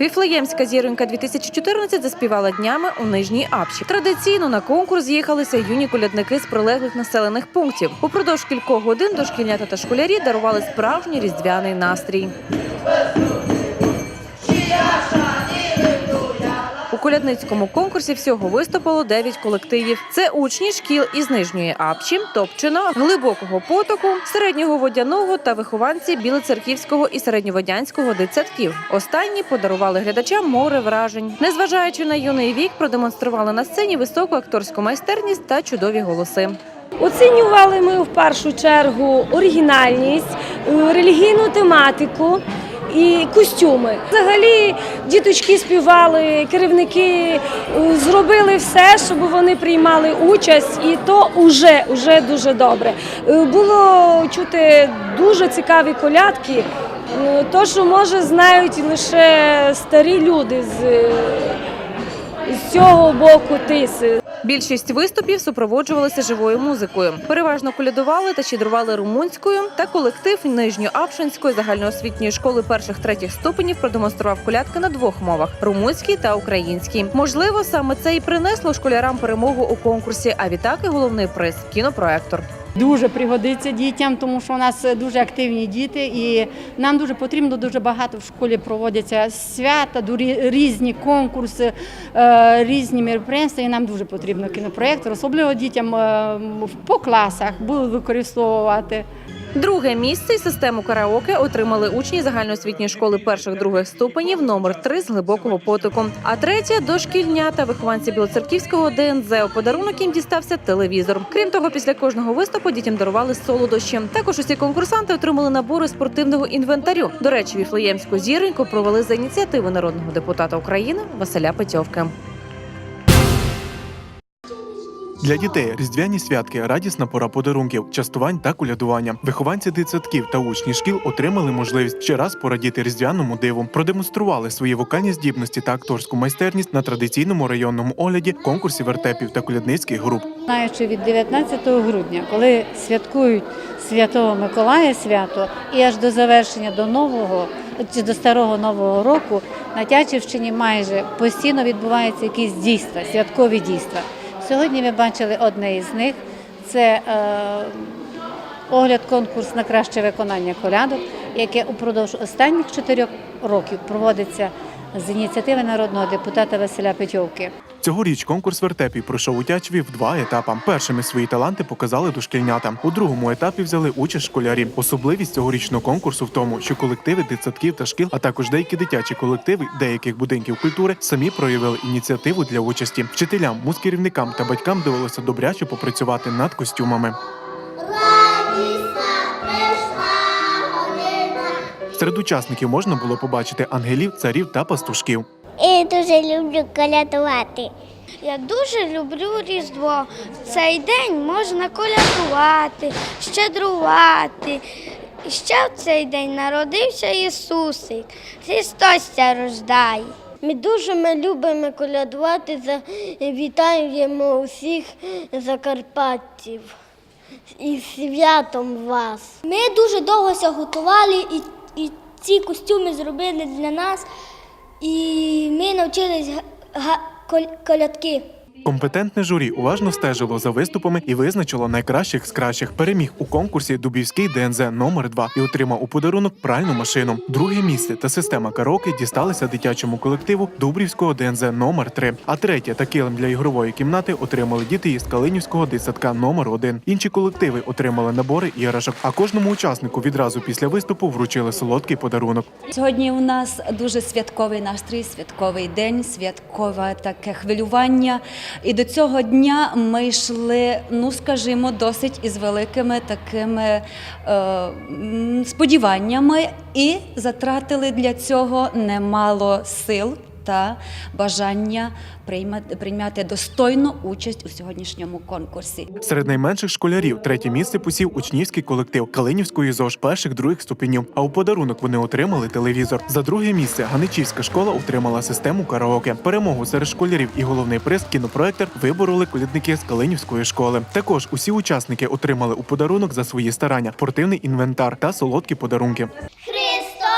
Віфлеємська зіронька 2014 заспівала днями у Нижній Апші. Традиційно на конкурс з'їхалися юні колядники з прилеглих населених пунктів. Упродовж кількох годин дошкільнята та школярі дарували справжній різдвяний настрій. Колядницькому конкурсі всього виступило 9 колективів. Це учні шкіл із Нижньої Апчі, Топчина, Глибокого потоку, середнього водяного та вихованці Білоцерківського і середньоводянського дитсадків. Останні подарували глядачам море вражень. Незважаючи на юний вік, продемонстрували на сцені високу акторську майстерність та чудові голоси. Оцінювали ми в першу чергу оригінальність, е, релігійну тематику і костюми. Взагалі діточки співали, керівники е, зробили все, щоб вони приймали участь, і то вже, вже дуже добре. Е, Було чути дуже цікаві колядки. е, То, що може знають лише старі люди з, з цього боку тиси. Більшість виступів супроводжувалися живою музикою. Переважно колядували та щедрували румунською. Та колектив Нижньоапшинської загальноосвітньої школи перших третіх ступенів продемонстрував колядки на двох мовах румунській та українській. Можливо, саме це і принесло школярам перемогу у конкурсі. А відтак і головний приз кінопроектор. Дуже пригодиться дітям, тому що у нас дуже активні діти, і нам дуже потрібно дуже багато в школі проводяться свята, різні конкурси, е, різні мероприємства. І нам дуже потрібно кінопроєктор, особливо дітям е, по класах будуть використовувати. Друге місце і систему караоке отримали учні загальноосвітньої школи перших других ступенів номер 3 з глибокого потоку. А третє дошкільнята вихованці Білоцерківського ДНЗ. У подарунок їм дістався телевізор. Крім того, після кожного виступу дітям дарували солодощі. Також усі конкурсанти отримали набори спортивного інвентарю. До речі, віфлеємську зіроньку провели за ініціативи народного депутата України Василя Петьовки. Для дітей різдвяні святки радісна пора подарунків, частувань та колядування. Вихованці дитсадків та учні шкіл отримали можливість ще раз порадіти різдвяному диву, продемонстрували свої вокальні здібності та акторську майстерність на традиційному районному огляді конкурсі вертепів та колядницьких груп. Знаючи від 19 грудня, коли святкують Святого Миколая свято, і аж до завершення до нового чи до старого нового року на Тячівщині майже постійно відбуваються якісь дійства, святкові дійства. Сьогодні ви бачили одне із них. Це е, огляд конкурс на краще виконання колядок, яке упродовж останніх чотирьох років проводиться з ініціативи народного депутата Василя Петьовки. Цьогоріч конкурс вертепів пройшов у Тячеві в два етапи. Першими свої таланти показали дошкільнята. У другому етапі взяли участь школярі. Особливість цьогорічного конкурсу в тому, що колективи дитсадків та шкіл, а також деякі дитячі колективи деяких будинків культури самі проявили ініціативу для участі. Вчителям, музкерівникам та батькам довелося добряче попрацювати над костюмами. Серед учасників можна було побачити ангелів, царів та пастушків. І дуже люблю колядувати. Я дуже люблю Різдво. В цей день можна колядувати, щедрувати. І ще в цей день народився Ісусик. Христос ся рождає. Ми дуже ми любимо колядувати, вітаємо усіх закарпатців і святом вас. Ми дуже довго готували і, і ці костюми зробили для нас, і ми навчились колядки. Компетентне журі уважно стежило за виступами і визначило найкращих з кращих. Переміг у конкурсі Дубівський ДНЗ номер 2 і отримав у подарунок пральну машину. Друге місце та система караоке дісталися дитячому колективу Дубрівського ДНЗ номер 3 А третє та килим для ігрової кімнати отримали діти із Калинівського дитсадка номер 1 Інші колективи отримали набори іграшок. А кожному учаснику відразу після виступу вручили солодкий подарунок. Сьогодні у нас дуже святковий настрій, святковий день, святкове таке хвилювання. І до цього дня ми йшли, ну скажімо, досить із великими такими е, сподіваннями і затратили для цього немало сил та бажання приймати, прийняти достойну участь у сьогоднішньому конкурсі. Серед найменших школярів третє місце посів учнівський колектив Калинівської ЗОЖ перших других ступенів. А у подарунок вони отримали телевізор. За друге місце Ганичівська школа отримала систему караоке. Перемогу серед школярів і головний приз кінопроектор вибороли колідники з Калинівської школи. Також усі учасники отримали у подарунок за свої старання спортивний інвентар та солодкі подарунки. Христос